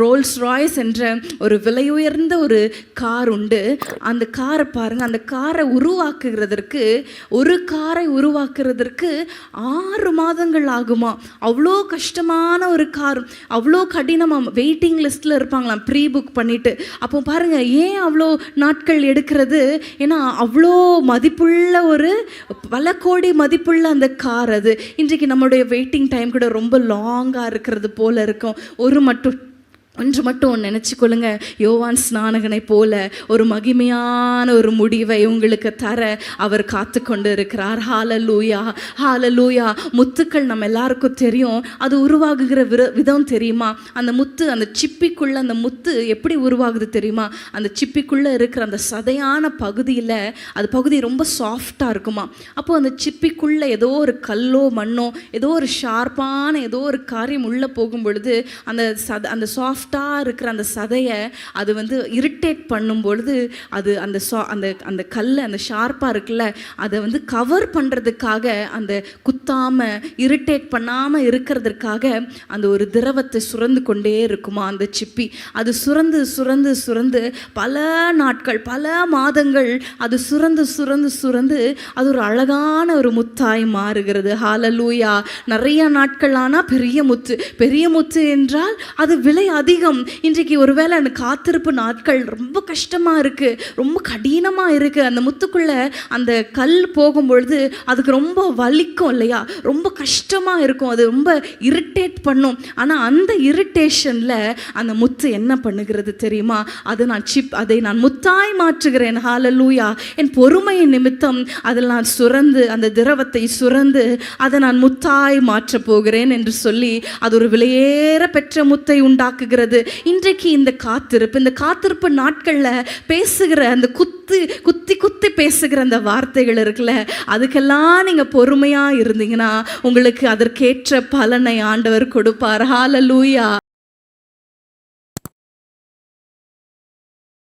Rolls Royce என்ற ஒரு விலையுயர்ந்த ஒரு கார் உண்டு. அந்த காரை பாருங்கள் அந்த காரை உருவாக்குகிறதற்கு ஒரு காரை உருவாக்குறதற்கு ஆறு மாதங்கள் ஆகுமா? அவ்வளோ கஷ்டமான ஒரு கார் அவ்வளோ கடினமாக வெயிட்டிங் லிஸ்ட்டில் இருப்பாங்களாம் ப்ரீ புக் பண்ணிவிட்டு அப்போ பாருங்கள் ஏன் அவ்வளோ நாட்கள் எடுக்கிறது? ஏன்னா அவ்வளோ மதிப்புள்ள ஒரு பல கோடி மதிப்புள்ள அந்த கார் அது. இன்றைக்கு நம்மளுடைய வெயிட்டிங் டைம் கூட ரொம்ப லாங்காக இருக்கிறது போல இருக்கும். ஒரு மட்டும் ஒன்று மட்டும் நினச்சிக்கொள்ளுங்க யோவான் ஸ்நானகனை போல ஒரு மகிமையான ஒரு முடிவை உங்களுக்கு தர அவர் காத்து கொண்டு இருக்கிறார் ஹாலலூயா ஹாலலூயா முத்துக்கள் நம்ம எல்லாருக்கும் தெரியும். அது உருவாகுகிற விர விதம் தெரியுமா? அந்த முத்து அந்த சிப்பிக்குள்ள அந்த முத்து எப்படி உருவாகுது தெரியுமா? அந்த சிப்பிக்குள்ளே இருக்கிற அந்த சதையான பகுதியில் அது பகுதி ரொம்ப சாஃப்டாக இருக்குமா? அப்போது அந்த சிப்பிக்குள்ளே ஏதோ ஒரு கல்லோ மண்ணோ ஏதோ ஒரு ஷார்ப்பான ஏதோ ஒரு காரியம் உள்ளே போகும் பொழுது அந்த சத அந்த சாஃப்ட் சாஃப்டாக இருக்கிற அந்த சதையை அது வந்து இரிட்டேட் பண்ணும் பொழுது அது அந்த சா அந்த அந்த கல் அந்த ஷார்ப்பாக இருக்குல்ல அதை வந்து கவர் பண்ணுறதுக்காக அந்த குத்தாமல் இரிட்டேட் பண்ணாமல் இருக்கிறதுக்காக அந்த ஒரு திரவத்தை சுரந்து கொண்டே இருக்குமா அந்த சிப்பி. அது சுரந்து சுரந்து சுரந்து பல நாட்கள் பல மாதங்கள் அது சுரந்து சுரந்து சுரந்து அது ஒரு அழகான ஒரு முத்தாய் மாறுகிறது. ஹாலலூயா நிறைய நாட்கள் ஆனால் பெரிய முத்து. பெரிய முத்து என்றால் அது விலை அதிகம். இன்றைக்கு ஒருவேளை அந்த காத்திருப்பு நாட்கள் ரொம்ப கஷ்டமாக இருக்குது ரொம்ப கடினமாக இருக்குது அந்த முத்துக்குள்ளே அந்த கல் போகும்பொழுது அதுக்கு ரொம்ப வலிக்கும் இல்லையா? இல்லையா? ரொம்ப கஷ்டமாக இருக்கும். அது ரொம்ப இரிட்டேட் பண்ணும். ஆனால் அந்த இரிட்டேஷனில் அந்த முத்து என்ன பண்ணுகிறது தெரியுமா? அதை நான் சிப் அதை நான் முத்தாய் மாற்றுகிறேன். ஹாலலூயா என் பொறுமையின் நிமித்தம் அதில் நான் சுரந்து அந்த திரவத்தை சுரந்து அதை நான் முத்தாய் மாற்றப் போகிறேன் என்று சொல்லி அது ஒரு விலையேற பெற்ற முத்தை உண்டாக்குகிறது. இன்றைக்கு இந்த காத்திருப்பு இந்த காத்திருப்பு நாட்களில் பேசுகிற அந்த குத்து குத்தி குத்தி பேசுகிற அந்த வார்த்தைகள் இருக்குல்ல அதுக்கெல்லாம் நீங்கள் பொறுமையாக இருந்தீங்கன்னா உங்களுக்கு அதற்கேற்ற பலனை ஆண்டவர் கொடுப்பார். ஹாலலூயா